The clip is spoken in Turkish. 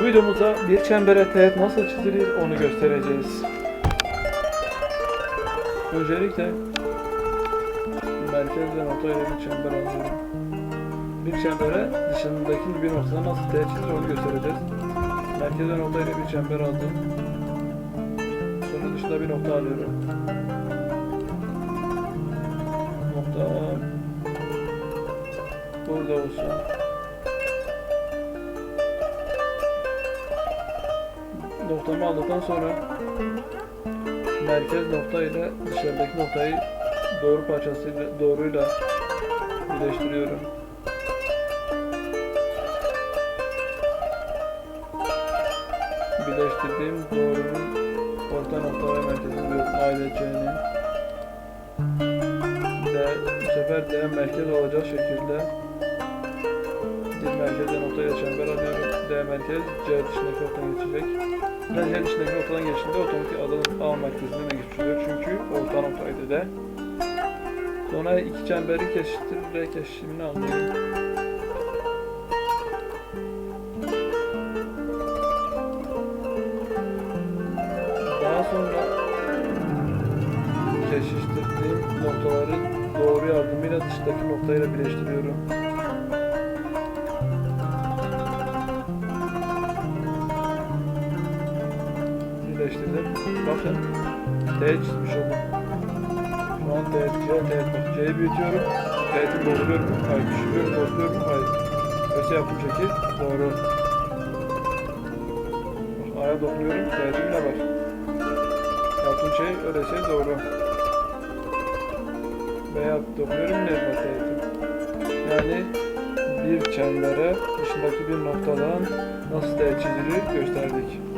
Bu videomuzda bir çembere teğet nasıl çizilir onu göstereceğiz. Öncelikle merkezden ortaya bir çember alıyorum. Bir çembere dışındaki bir noktada nasıl teğet çizilir onu göstereceğiz. Merkezden ortaya bir çember aldım. Sonra dışında bir nokta alıyorum. Nokta burada olsun. Noktamı aldıktan sonra merkez nokta ile dışarıdaki noktayı doğru parçasıyla doğruyla birleştiriyorum. Birleştirdiğim doğrunun orta nokta ve merkezin yok aileceğini ve bu sefer D merkez olacak şekilde bir merkezden noktaya çember alıyorum. D merkez C dışındaki noktadan geçecek. C dışındaki noktadan geçtiğinde otomatik alanın A merkezine de geçiyor. Çünkü orta noktaydı D. Sonra iki çemberi kesiştirerek kesişimini alıyorum. Daha sonra kesiştirdiğim noktaları doğru yardımıyla dıştaki noktayla birleştiriyorum. Birleştirdim. Bakın T çizmiş oldum. Şu an T, C, T, C'yi büyütüyorum. T'yi dolduruyorum. Hayır düşürüyorum, dolduruyorum. Hayır. Öse yaptığım şekil doğru. Bak A'ya dokunuyorum. T'de ne var? Yaptığım şey öyle şey doğru. Veya dokunuyorum ne T'de? Yani bir çembere dışındaki bir noktadan nasıl T çizilir gösterdik.